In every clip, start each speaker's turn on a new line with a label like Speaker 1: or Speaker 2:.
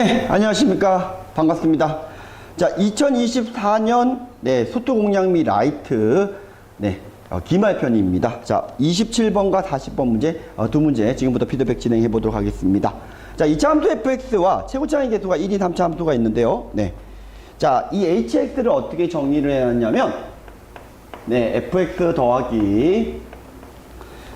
Speaker 1: 네, 안녕하십니까. 반갑습니다. 자, 2024년 네, 소토 공략 미 라이트 네, 어, 기말편입니다. 자, 27번과 40번 문제 어, 두 문제 지금부터 피드백 진행해 보도록 하겠습니다. 자, 2차 함수 fx와 최고차의 개수가 1인 3차 함수가 있는데요. 네. 자, 이 hx를 어떻게 정리를 해야 하냐면 네, fx 더하기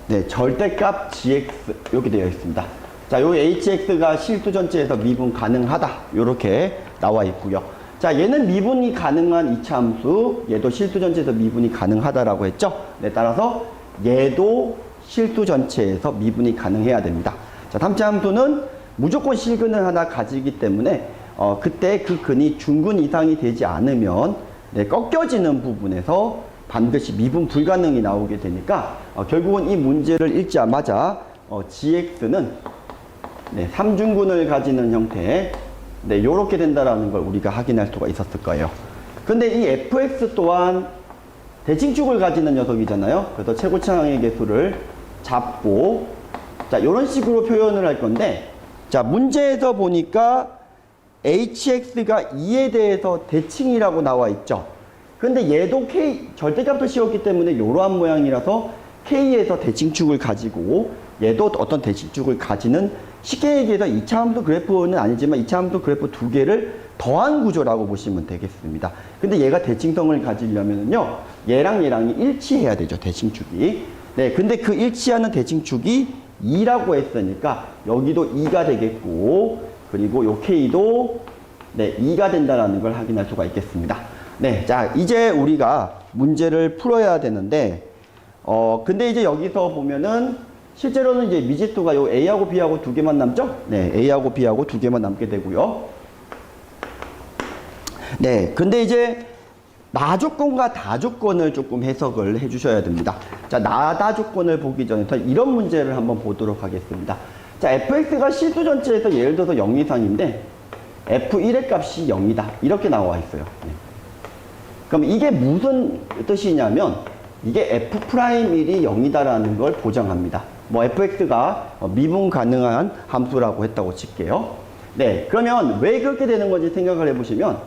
Speaker 1: 네, 절대값 gx 이렇게 되어 있습니다. 자, 요 hx가 실수 전체에서 미분 가능하다. 이렇게 나와 있고요. 자, 얘는 미분이 가능한 이차 함수, 얘도 실수 전체에서 미분이 가능하다라고 했죠. 네, 따라서 얘도 실수 전체에서 미분이 가능해야 됩니다. 자, 3차 함수는 무조건 실근을 하나 가지기 때문에 어, 그때 그 근이 중근 이상이 되지 않으면 네, 꺾여지는 부분에서 반드시 미분 불가능이 나오게 되니까 어, 결국은 이 문제를 읽자마자 어, gx는 네, 삼중근을 가지는 형태 네, 요렇게 된다라는 걸 우리가 확인할 수가 있었을 거예요. 근데 이 fx 또한 대칭축을 가지는 녀석이잖아요. 그래서 최고차항의 개수를 잡고 자, 요런 식으로 표현을 할 건데 자, 문제에서 보니까 hx가 2에 대해서 대칭이라고 나와 있죠. 근데 얘도 k 절대값을 씌웠기 때문에 이러한 모양이라서 k에서 대칭축을 가지고 얘도 어떤 대칭축을 가지는 쉽게 얘기해서 이차함수 그래프는 아니지만 이차함수 그래프 두 개를 더한 구조라고 보시면 되겠습니다. 근데 얘가 대칭성을 가지려면요 얘랑 얘랑이 일치해야 되죠 대칭축이. 네, 근데 그 일치하는 대칭축이 2라고 했으니까 여기도 2가 되겠고 그리고 요 k도 네 2가 된다라는 걸 확인할 수가 있겠습니다. 네, 자 이제 우리가 문제를 풀어야 되는데 어 근데 이제 여기서 보면은 실제로는 이제 미지수가 요 A하고 B하고 두 개만 남죠? 네, A하고 B하고 두 개만 남게 되고요. 네, 근데 이제 나 조건과 다 조건을 조금 해석을 해 주셔야 됩니다. 자, 나다 조건을 보기 전에 이런 문제를 한번 보도록 하겠습니다. 자, fx가 실수 전체에서 예를 들어서 0 이상인데 f1의 값이 0이다. 이렇게 나와 있어요. 네. 그럼 이게 무슨 뜻이냐면 이게 f'1이 0이다라는 걸 보장합니다. 뭐 fx가 미분 가능한 함수라고 했다고 칠게요. 네, 그러면 왜 그렇게 되는 건지 생각을 해보시면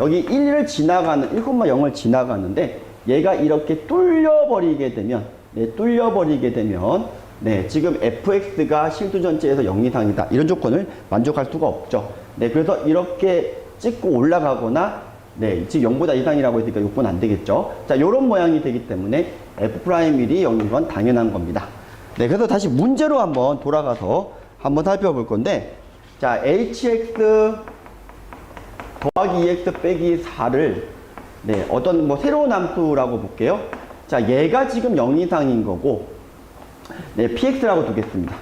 Speaker 1: 여기 1을 지나가는 1,0을 지나가는데 얘가 이렇게 뚫려버리게 되면 네, 뚫려버리게 되면 네, 지금 fx가 실수 전체에서 0 이상이다. 이런 조건을 만족할 수가 없죠. 네, 그래서 이렇게 찍고 올라가거나 네, 지금 0보다 이상이라고 했으니까 요건 안 되겠죠. 자, 요런 모양이 되기 때문에 f'1이 0인 건 당연한 겁니다. 네, 그래서 다시 문제로 한번 돌아가서 한번 살펴볼 건데, 자, hx 더하기 2x 빼기 4를 네, 어떤 뭐 새로운 함수라고 볼게요. 자, 얘가 지금 0 이상인 거고, 네, px라고 두겠습니다.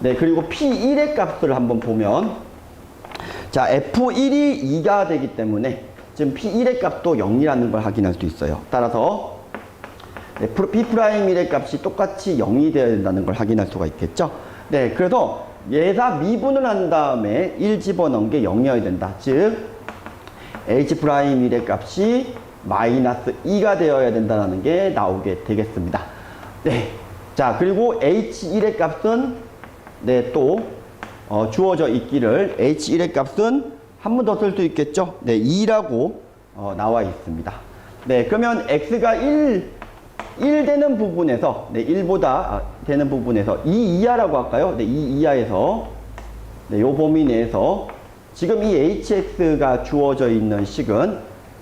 Speaker 1: 네, 그리고 p1의 값을 한번 보면, 자, f1이 2가 되기 때문에 지금 p1의 값도 0이라는 걸 확인할 수 있어요. 따라서 네, P'1의 값이 똑같이 0이 되어야 된다는 걸 확인할 수가 있겠죠. 네, 그래서 얘가 미분을 한 다음에 1 집어넣은 게 0이어야 된다. 즉 H'의 값이 마이너스 2가 되어야 된다는 게 나오게 되겠습니다. 네. 자, 그리고 H1의 값은 네, 또 어, 주어져 있기를 H1의 값은 한 번 더 쓸 수 있겠죠. 네, 2라고 어, 나와 있습니다. 네, 그러면 X가 1 1 되는 부분에서, 네, 1보다 아, 되는 부분에서 2 이하라고 할까요? 네, 2 이하에서, 네, 요 범위 내에서 지금 이 hx가 주어져 있는 식은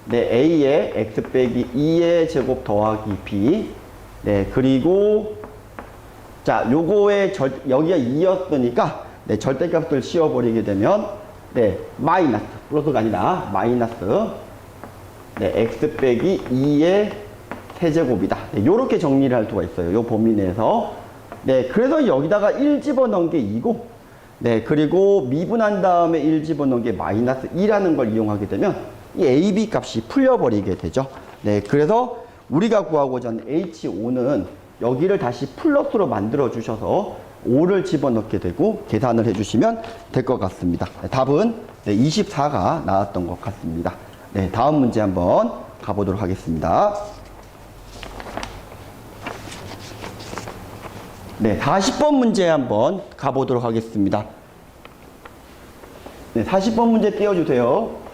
Speaker 1: 네, a의 x 빼기 2의 제곱 더하기 b, 네, 그리고 자, 요거의 절, 여기가 2였으니까 네, 절대값을 씌워 버리게 되면 네, 마이너스, 플러스가 아니라 마이너스 네, x 빼기 2의 세제곱이다. 네, 요렇게 정리를 할 수가 있어요. 요 범위 내에서. 네, 그래서 여기다가 1 집어넣은 게 2고, 네, 그리고 미분한 다음에 1 집어넣은 게 마이너스 2라는 걸 이용하게 되면 이 AB 값이 풀려버리게 되죠. 네, 그래서 우리가 구하고자 하는 H5는 여기를 다시 플러스로 만들어 주셔서 5를 집어넣게 되고 계산을 해주시면 될 것 같습니다. 네, 답은 네, 24가 나왔던 것 같습니다. 네, 다음 문제 한번 가보도록 하겠습니다. 네, 40번 문제 한번 가보도록 하겠습니다. 40번 문제 띄워주세요.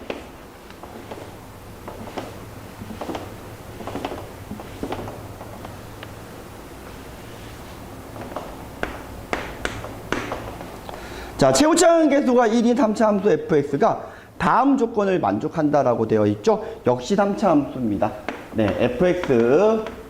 Speaker 1: 자, 최우창 계수가 1인 3차 함수 fx가 다음 조건을 만족한다라고 되어 있죠. 역시 3차 함수입니다. 네, fx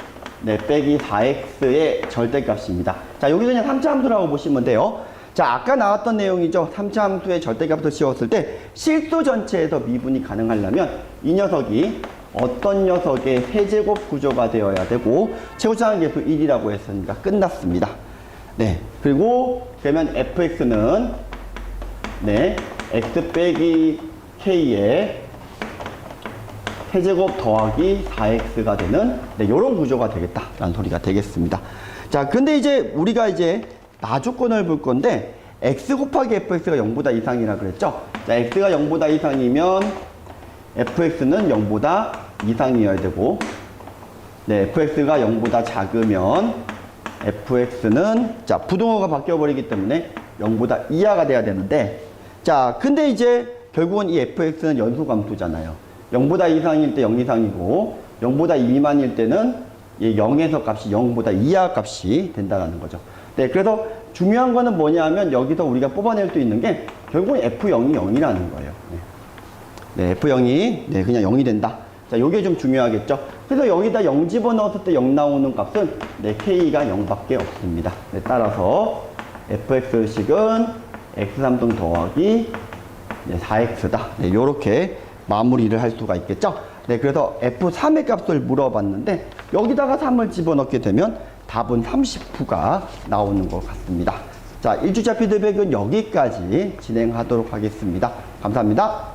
Speaker 1: 네, 빼기 4x의 절대값입니다. 자, 여기서 그냥 3차 함수라고 보시면 돼요. 자, 아까 나왔던 내용이죠. 3차 함수의 절대값을 씌웠을 때 실수 전체에서 미분이 가능하려면 이 녀석이 어떤 녀석의 세제곱 구조가 되어야 되고 최우창 계수 1이라고 했으니까 끝났습니다. 네. 그리고 그러면 fx는 네, x 빼기 k의 세제곱 더하기 4x가 되는 네, 이런 구조가 되겠다라는 소리가 되겠습니다. 자, 근데 이제 우리가 이제 나조건을 볼 건데 x 곱하기 fx가 0보다 이상이라 그랬죠? 자, x가 0보다 이상이면 fx는 0보다 이상이어야 되고 네, fx가 0보다 작으면 fx는 자 부동어가 바뀌어 버리기 때문에 0보다 이하가 돼야 되는데 자 근데 이제 결국은 이 fx는 연소감수잖아요 0보다 이상일 때 0 이상이고 0보다 미만일 때는 이 0에서 값이 0보다 이하 값이 된다는 거죠 네 그래서 중요한 거는 뭐냐면 여기서 우리가 뽑아낼 수 있는 게 결국은 f0이 0이라는 거예요 네. 네, F0이 네, 그냥 0이 된다. 자, 요게 좀 중요하겠죠. 그래서 여기다 0 집어넣었을 때 0 나오는 값은 네, K가 0밖에 없습니다. 네, 따라서 fx식은 x3등 더하기 네, 4x다. 네, 요렇게 마무리를 할 수가 있겠죠. 네, 그래서 f3의 값을 물어봤는데 여기다가 3을 집어넣게 되면 답은 39가 나오는 것 같습니다. 자, 1주차 피드백은 여기까지 진행하도록 하겠습니다. 감사합니다.